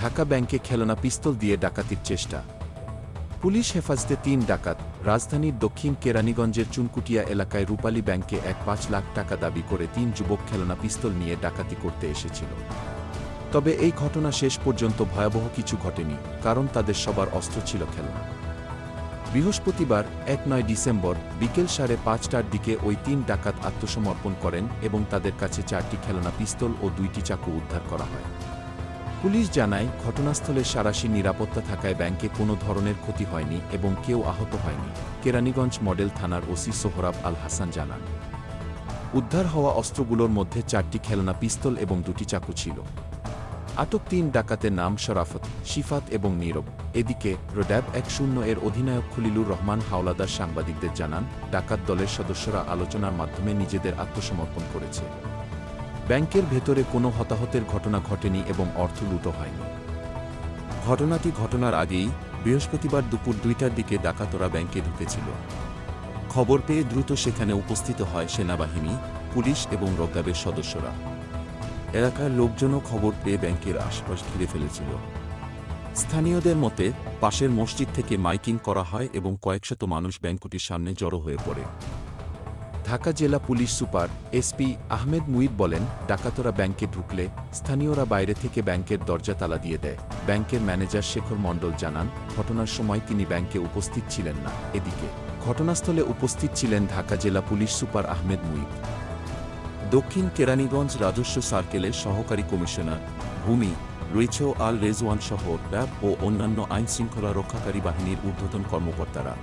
ঢাকা ব্যাংকে খেলনা পিস্তল দিয়ে ডাকাতির চেষ্টা। পুলিশ হেফাজতে তিন ডাকাত, রাজধানীর দক্ষিণ কেরানীগঞ্জের চুনকুটিয়া এলাকায় রূপালী ব্যাংকে এক পাঁচ লাখ টাকা দাবি করে তিন যুবক খেলনা পিস্তল নিয়ে ডাকাতি করতে এসেছিল। তবে এই ঘটনা শেষ পর্যন্ত ভয়াবহ কিছু ঘটেনি, কারণ তাদের সবার অস্ত্র ছিল খেলনা। বৃহস্পতিবার, এক নয় ডিসেম্বর, বিকেল সাড়ে পাঁচটার দিকে ওই তিন ডাকাত আত্মসমর্পণ করেন এবং তাদের কাছে চারটি খেলনা পিস্তল ও দুইটি চাকু উদ্ধার করা হয়। পুলিশ জানায়, ঘটনাস্থলে সারাশি নিরাপত্তা থাকায় ব্যাংকে কোনো ধরনের ক্ষতি হয়নি এবং কেউ আহত হয়নি, কেরানীগঞ্জ মডেল থানার ওসি সোহরাব আল হাসান জানান। উদ্ধার হওয়া অস্ত্রগুলোর মধ্যে চারটি খেলনা পিস্তল এবং দুটি চাকু ছিল। আটক তিন ডাকাতের নাম শরাফত, শিফাত এবং নীরব। এদিকে রোড্যাব এক শূন্য এর অধিনায়ক খলিলুর রহমান হাওলাদার সাংবাদিকদের জানান, ডাকাত দলের সদস্যরা আলোচনার মাধ্যমে নিজেদের আত্মসমর্পণ করেছে। ব্যাংকের ভেতরে কোনো হতাহতের ঘটনা ঘটেনি এবং অর্থ লুটো হয়নি। ঘটনাটি ঘটনার আগেই বৃহস্পতিবার দুপুর দুইটার দিকে ডাকাতরা ব্যাংকে ঢুকেছিল। খবর পেয়ে দ্রুত সেখানে উপস্থিত হয় সেনাবাহিনী, পুলিশ এবং রোগাবের সদস্যরা। এলাকার লোকজনও খবর পেয়ে ব্যাংকের আশপাশ ঘিরে ফেলেছিল। স্থানীয়দের মতে, পাশের মসজিদ থেকে মাইকিং করা হয় এবং কয়েকশত মানুষ ব্যাংকটির সামনে জড়ো হয়ে পড়ে। ঢাকা জেলা police super SP Ahmed Muid বলেন, ডাকাতরা ব্যাংকে ঢুকলে স্থানীয়রা বাইরে থেকে ব্যাংকের দরজা তালা দিয়ে দেয়। ব্যাংকের ম্যানেজার শেখর মণ্ডল জানান, ঘটনার সময় তিনি ব্যাংকে উপস্থিত ছিলেন না। এদিকে, ঘটনাস্থলে উপস্থিত ছিলেন ঢাকা জেলা পুলিশ সুপার আহমেদ মুইদ দক্ষিণ কেরানীগঞ্জ রাজস্ব সার্কেলের সহকারী কমিশনার ভূমি রয়েছেও আল রেজওয়ান সহ র্যাব ও অন্যান্য আইনশৃঙ্খলা রক্ষাকারী বাহিনীর ঊর্ধ্বতন কর্মকর্তারা।